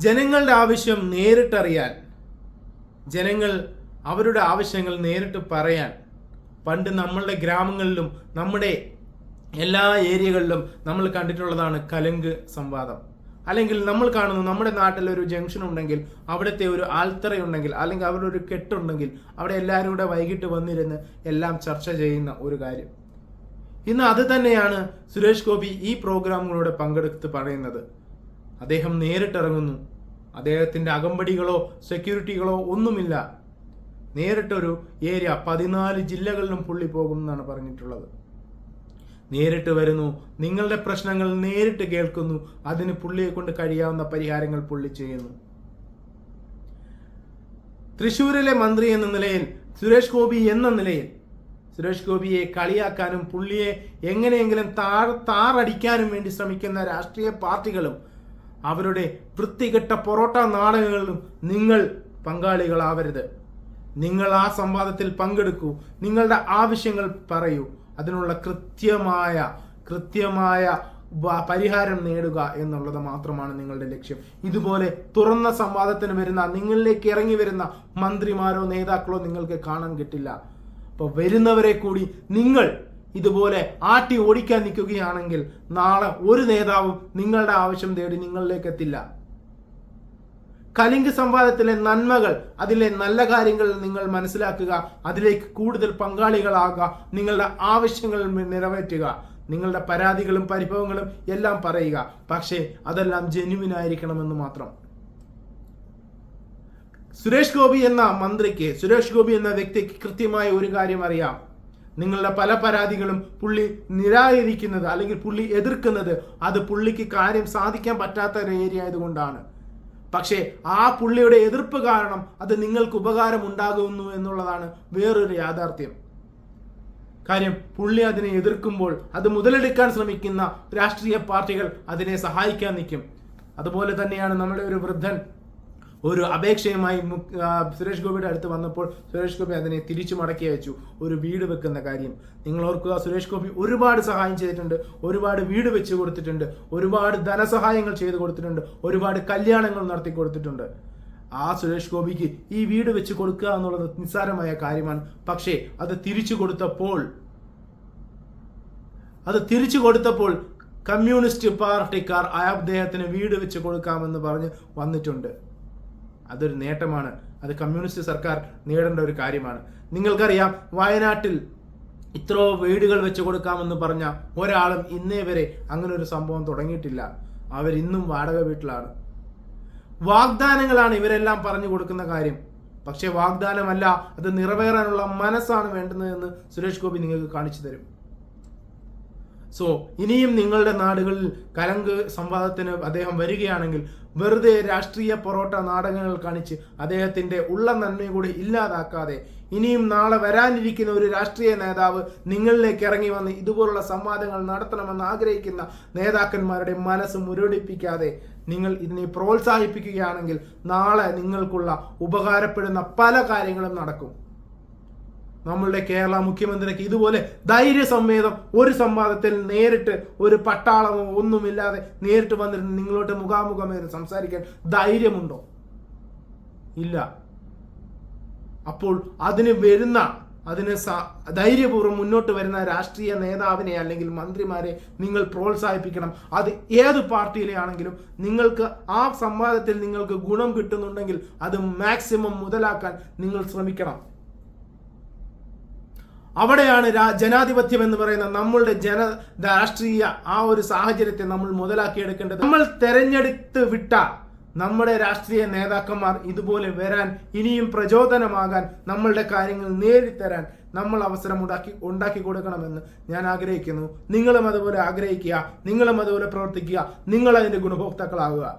ജനങ്ങളുടെ ആവശ്യം നേരിട്ടറിയാൻ ജനങ്ങൾ അവരുടെ ആവശ്യങ്ങൾ നേരിട്ട് പറയാൻ പണ്ട് നമ്മളുടെ ഗ്രാമങ്ങളിലും നമ്മുടെ എല്ലാ ഏരിയകളിലും നമ്മൾ കണ്ടിട്ടുള്ളതാണ് കലങ്ക് സംവാദം. അല്ലെങ്കിൽ നമ്മൾ കാണുന്നു നമ്മുടെ നാട്ടിൽ ഒരു ജംഗ്ഷൻ ഉണ്ടെങ്കിൽ അവിടുത്തെ ഒരു ആൽത്തറയുണ്ടെങ്കിൽ അല്ലെങ്കിൽ അവിടെ ഒരു കെട്ടുണ്ടെങ്കിൽ അവിടെ എല്ലാവരും കൂടെ വൈകിട്ട് വന്നിരുന്ന് എല്ലാം ചർച്ച ചെയ്യുന്ന ഒരു കാര്യം. ഇന്ന് അത് തന്നെയാണ് സുരേഷ് ഗോപി ഈ പ്രോഗ്രാമുകളോട് പങ്കെടുത്ത് പറയുന്നത്. അദ്ദേഹം നേരിട്ടിറങ്ങുന്നു. അദ്ദേഹത്തിന്റെ അകമ്പടികളോ സെക്യൂരിറ്റികളോ ഒന്നുമില്ല. നേരിട്ടൊരു ഏരിയ പതിനാല് ജില്ലകളിലും പുള്ളി പോകും എന്നാണ് പറഞ്ഞിട്ടുള്ളത്. നേരിട്ട് വരുന്നു നിങ്ങളുടെ പ്രശ്നങ്ങൾ നേരിട്ട് കേൾക്കുന്നു അതിന് പുള്ളിയെ കൊണ്ട് കഴിയാവുന്ന പരിഹാരങ്ങൾ പുള്ളി ചെയ്യുന്നു. തൃശൂരിലെ മന്ത്രി എന്ന നിലയിൽ സുരേഷ് ഗോപി എന്ന നിലയിൽ സുരേഷ് ഗോപിയെ കളിയാക്കാനും പുള്ളിയെ എങ്ങനെയെങ്കിലും താർ താറടിക്കാനും വേണ്ടി ശ്രമിക്കുന്ന രാഷ്ട്രീയ പാർട്ടികളും അവരുടെ വൃത്തികെട്ട പൊറോട്ട നാടകങ്ങളിലും നിങ്ങൾ പങ്കാളികളാവരുത്. നിങ്ങൾ ആ സംവാദത്തിൽ പങ്കെടുക്കൂ. നിങ്ങളുടെ ആവശ്യങ്ങൾ പറയൂ. അതിനുള്ള കൃത്യമായ കൃത്യമായ പരിഹാരം നേടുക എന്നുള്ളത് മാത്രമാണ് നിങ്ങളുടെ ലക്ഷ്യം. ഇതുപോലെ തുറന്ന സംവാദത്തിന് വരുന്ന നിങ്ങളിലേക്ക് ഇറങ്ങി വരുന്ന മന്ത്രിമാരോ നേതാക്കളോ നിങ്ങൾക്ക് കാണാൻ കിട്ടില്ല. അപ്പോൾ വരുന്നവരെ കൂടി നിങ്ങൾ ഇതുപോലെ ആട്ടി ഓടിക്കാൻ നിൽക്കുകയാണെങ്കിൽ നാളെ ഒരു നേതാവും നിങ്ങളുടെ ആവശ്യം തേടി നിങ്ങളിലേക്ക് എത്തില്ല. കലിംഗ സംവാദത്തിലെ നന്മകൾ അതിലെ നല്ല കാര്യങ്ങൾ നിങ്ങൾ മനസ്സിലാക്കുക അതിലേക്ക് കൂടുതൽ പങ്കാളികളാകുക നിങ്ങളുടെ ആവശ്യങ്ങൾ നിറവേറ്റുക നിങ്ങളുടെ പരാതികളും പരിഭവങ്ങളും എല്ലാം പറയുക. പക്ഷേ അതെല്ലാം ജെന്യുവിൻ ആയിരിക്കണമെന്ന് മാത്രം. സുരേഷ് ഗോപി എന്ന മന്ത്രിക്ക് സുരേഷ് ഗോപി എന്ന വ്യക്തിക്ക് കൃത്യമായ ഒരു കാര്യം അറിയാം. നിങ്ങളുടെ പല പരാതികളും പുള്ളി നിരാകരിക്കുന്നത് അല്ലെങ്കിൽ പുള്ളി എതിർക്കുന്നത് അത് പുള്ളിക്ക് കാര്യം സാധിക്കാൻ പറ്റാത്ത ഒരു ഏരിയ ആയതുകൊണ്ടാണ്. പക്ഷേ ആ പുള്ളിയുടെ എതിർപ്പ് കാരണം അത് നിങ്ങൾക്ക് ഉപകാരം ഉണ്ടാകുന്നു എന്നുള്ളതാണ് വേറൊരു യാഥാർത്ഥ്യം. കാര്യം പുള്ളി അതിനെ എതിർക്കുമ്പോൾ അത് മുതലെടുക്കാൻ ശ്രമിക്കുന്ന രാഷ്ട്രീയ പാർട്ടികൾ അതിനെ സഹായിക്കാൻ നിൽക്കും. അതുപോലെ തന്നെയാണ് നമ്മുടെ ഒരു വൃദ്ധൻ ഒരു അപേക്ഷയുമായി സുരേഷ് ഗോപിയുടെ അടുത്ത് വന്നപ്പോൾ സുരേഷ് ഗോപി അതിനെ തിരിച്ചു മടക്കി അയച്ചു. ഒരു വീട് വെക്കുന്ന കാര്യം. നിങ്ങൾ ഓർക്കുക സുരേഷ് ഗോപി ഒരുപാട് സഹായം ചെയ്തിട്ടുണ്ട് ഒരുപാട് വീട് വെച്ച് കൊടുത്തിട്ടുണ്ട് ഒരുപാട് ധനസഹായങ്ങൾ ചെയ്തു കൊടുത്തിട്ടുണ്ട് ഒരുപാട് കല്യാണങ്ങൾ നടത്തി കൊടുത്തിട്ടുണ്ട്. ആ സുരേഷ് ഗോപിക്ക് ഈ വീട് വെച്ച് കൊടുക്കുക എന്നുള്ളത് നിസ്സാരമായ കാര്യമാണ്. പക്ഷേ അത് തിരിച്ചു കൊടുത്തപ്പോൾ അത് തിരിച്ചു കൊടുത്തപ്പോൾ കമ്മ്യൂണിസ്റ്റ് പാർട്ടിക്കാർ അദ്ദേഹത്തിന് വീട് വെച്ച് കൊടുക്കാമെന്ന് പറഞ്ഞ് വന്നിട്ടുണ്ട്. അതൊരു നേട്ടമാണ്. അത് കമ്മ്യൂണിസ്റ്റ് സർക്കാർ നേടേണ്ട ഒരു കാര്യമാണ്. നിങ്ങൾക്കറിയാം വയനാട്ടിൽ ഇത്രോ വീടുകൾ വെച്ച് കൊടുക്കാമെന്ന് പറഞ്ഞ ഒരാളും ഇന്നേ വരെ അങ്ങനെ ഒരു സംഭവം തുടങ്ങിയിട്ടില്ല. അവരിന്നും വാടക വീട്ടിലാണ്. വാഗ്ദാനങ്ങളാണ് ഇവരെല്ലാം പറഞ്ഞു കൊടുക്കുന്ന കാര്യം. പക്ഷേ വാഗ്ദാനമല്ല അത് നിറവേറാനുള്ള മനസ്സാണ് വേണ്ടുന്നതെന്ന് സുരേഷ് ഗോപി നിങ്ങൾക്ക് കാണിച്ചു തരും. സോ ഇനിയും നിങ്ങളുടെ നാടുകളിൽ കലങ്ക് സംവാദത്തിന് അദ്ദേഹം വരികയാണെങ്കിൽ വെറുതെ രാഷ്ട്രീയ പൊറോട്ട നാടകങ്ങൾ കാണിച്ച് അദ്ദേഹത്തിന്റെ ഉള്ള നന്മയും കൂടി ഇല്ലാതാക്കാതെ ഇനിയും നാളെ വരാനിരിക്കുന്ന ഒരു രാഷ്ട്രീയ നേതാവ് നിങ്ങളിലേക്ക് ഇറങ്ങി വന്ന് ഇതുപോലുള്ള സംവാദങ്ങൾ നടത്തണമെന്ന് ആഗ്രഹിക്കുന്ന നേതാക്കന്മാരുടെ മനസ്സ് മുരടിപ്പിക്കാതെ നിങ്ങൾ ഇതിനെ പ്രോത്സാഹിപ്പിക്കുകയാണെങ്കിൽ നാളെ നിങ്ങൾക്കുള്ള ഉപകാരപ്പെടുന്ന പല കാര്യങ്ങളും നടക്കും. നമ്മളുടെ കേരള മുഖ്യമന്ത്രിക്ക് ഇതുപോലെ ധൈര്യസംവേദം ഒരു സംവാദത്തിൽ നേരിട്ട് ഒരു പട്ടാളമോ ഒന്നുമില്ലാതെ നേരിട്ട് വന്നിട്ട് നിങ്ങളോട്ട് മുഖാമുഖം ഇരുന്ന് സംസാരിക്കാൻ ധൈര്യമുണ്ടോ? ഇല്ല. അപ്പോൾ അതിന് വരുന്ന അതിന് ധൈര്യപൂർവം മുന്നോട്ട് വരുന്ന രാഷ്ട്രീയ നേതാവിനെ അല്ലെങ്കിൽ മന്ത്രിമാരെ നിങ്ങൾ പ്രോത്സാഹിപ്പിക്കണം. അത് ഏത് പാർട്ടിയിലെ ആണെങ്കിലും നിങ്ങൾക്ക് ആ സംവാദത്തിൽ നിങ്ങൾക്ക് ഗുണം കിട്ടുന്നുണ്ടെങ്കിൽ അത് മാക്സിമം മുതലാക്കാൻ നിങ്ങൾ ശ്രമിക്കണം. അവിടെയാണ് ജനാധിപത്യം എന്ന് പറയുന്ന നമ്മളുടെ ജന രാഷ്ട്രീയ ആ ഒരു സാഹചര്യത്തെ നമ്മൾ മുതലാക്കിയെടുക്കേണ്ടത്. നമ്മൾ തെരഞ്ഞെടുത്ത് വിട്ട നമ്മുടെ രാഷ്ട്രീയ നേതാക്കന്മാർ ഇതുപോലെ വരാൻ ഇനിയും പ്രചോദനമാകാൻ നമ്മളുടെ കാര്യങ്ങൾ നേടിത്തരാൻ നമ്മൾ അവസരം ഉണ്ടാക്കി ഉണ്ടാക്കി കൊടുക്കണമെന്ന് ഞാൻ ആഗ്രഹിക്കുന്നു. നിങ്ങളും അതുപോലെ ആഗ്രഹിക്കുക. നിങ്ങളും അതുപോലെ പ്രവർത്തിക്കുക. നിങ്ങൾ അതിന്റെ ഗുണഭോക്താക്കളാവുക.